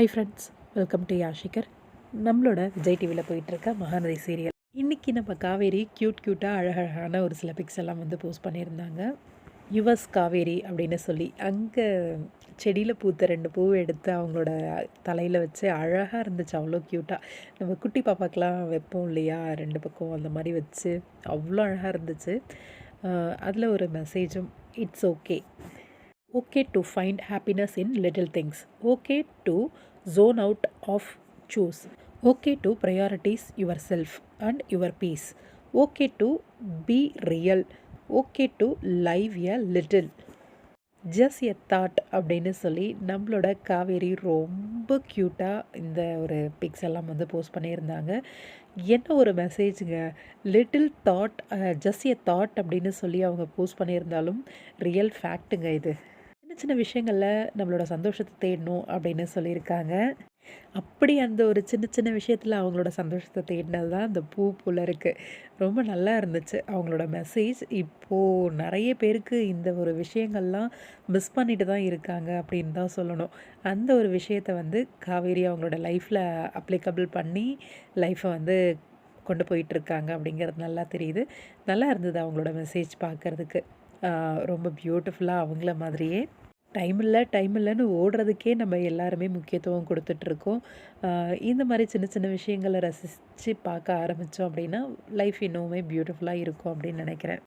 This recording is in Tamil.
ஹை ஃப்ரெண்ட்ஸ் வெல்கம் டு யாஷிகர் நம்மளோட விஜய் டிவியில் போயிட்டுருக்க மகாநதி சீரியல் இன்றைக்கி நம்ம காவேரி க்யூட் க்யூட்டாக அழகழகான ஒரு சில பிக்ஸ் எல்லாம் வந்து போஸ்ட் பண்ணியிருந்தாங்க. யுவஸ் காவேரி அப்படின்னு சொல்லி அங்கே செடியில் பூத்த ரெண்டு பூவை எடுத்து அவங்களோட தலையில் வச்சு அழகாக இருந்துச்சு. அவ்வளோ க்யூட்டாக நம்ம குட்டி பாப்பாக்கெலாம் வைப்போம் இல்லையா? ரெண்டு பக்கம் அந்த மாதிரி வச்சு அவ்வளோ அழகாக இருந்துச்சு. அதில் ஒரு மெசேஜும் it's okay okay to find happiness in little things okay to zone out of choose. Okay to prioritize yourself and your peace. Okay to be real. Okay to live a little just a thought அப்படின்னு சொல்லி நம்மளோட காவேரி ரொம்ப க்யூட்டாக இந்த ஒரு பிக்ஸ் எல்லாம் வந்து போஸ்ட் பண்ணியிருந்தாங்க. என்ன ஒரு மெசேஜுங்க little thought just a thought அப்படின்னு சொல்லி அவங்க போஸ்ட் பண்ணியிருந்தாலும் ரியல் ஃபேக்ட்டுங்க இது. சின்ன விஷயங்களில் நம்மளோட சந்தோஷத்தை தேடணும் அப்படின்னு சொல்லியிருக்காங்க. அப்படி அந்த ஒரு சின்ன சின்ன விஷயத்தில் அவங்களோட சந்தோஷத்தை தேடினது தான் அந்த பூ போல் இருக்குது ரொம்ப நல்லா இருந்துச்சு. அவங்களோட மெசேஜ் இப்போது நிறைய பேருக்கு இந்த ஒரு விஷயங்கள்லாம் மிஸ் பண்ணிட்டு தான் இருக்காங்க அப்படின்னு தான் சொல்லணும். அந்த ஒரு விஷயத்தை வந்து காவேரி அவங்களோட லைஃப்பில் அப்ளிகபிள் பண்ணி லைஃப்பை வந்து கொண்டு போயிட்டுருக்காங்க அப்படிங்கிறது நல்லா தெரியுது. நல்லா இருந்தது அவங்களோட மெசேஜ் பார்க்குறதுக்கு. ரொம்ப பியூட்டிஃபுல்லாக அவங்கள மாதிரியே. டைம் இல்லை டைம் இல்லைன்னு ஓடுறதுக்கே நம்ம எல்லாருமே முக்கியத்துவம் கொடுத்துட்ருக்கோம். இந்த மாதிரி சின்ன சின்ன விஷயங்களை ரசித்து பார்க்க ஆரம்பித்தோம் அப்படின்னா லைஃப் இன்னுமே பியூட்டிஃபுல்லாக இருக்கும் அப்படின்னு நினைக்கிறேன்.